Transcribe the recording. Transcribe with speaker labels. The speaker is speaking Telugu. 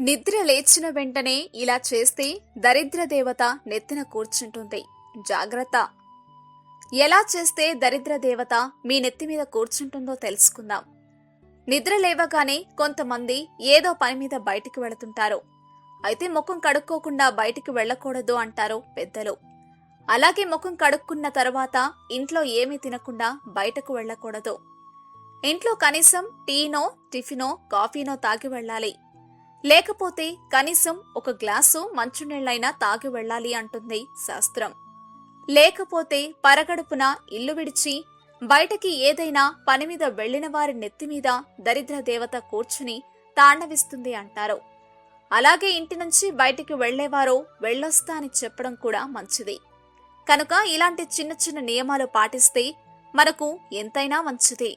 Speaker 1: నిద్ర లేచిన వెంటనే ఇలా చేస్తే దరిద్ర దేవత నెత్తిన కూర్చుంటుంది. జాగ్రత్త. ఎలా చేస్తే దరిద్ర దేవత మీ నెత్తి మీద కూర్చుంటుందో తెలుసుకుందాం. నిద్ర లేవగానే కొంతమంది ఏదో పని మీద బయటికి వెళుతుంటారు. అయితే ముఖం కడుక్కోకుండా బయటికి వెళ్ళకూడదు అంటారు పెద్దలు. అలాగే ముఖం కడుక్కున్న తర్వాత ఇంట్లో ఏమీ తినకుండా బయటకు వెళ్ళకూడదు. ఇంట్లో కనీసం టీనో టిఫినో కాఫీనో తాగి వెళ్ళాలి. లేకపోతే కనీసం ఒక గ్లాసు మంచునీళ్ళైనా తాగి వెళ్ళాలి అంటుంది శాస్త్రం. లేకపోతే పరగడుపున ఇల్లు విడిచి బయటకి ఏదైనా పని మీద వెళ్ళిన వారి నెత్తి మీద దరిద్ర దేవత కూర్చుని తాండవిస్తుంది అంటారు. అలాగే ఇంటి నుంచి బయటికి వెళ్ళేవారు వెళ్ళొస్తా అని చెప్పడం కూడా మంచిది. కనుక ఇలాంటి చిన్న చిన్న నియమాలు పాటిస్తే మనకు ఎంతైనా మంచిది.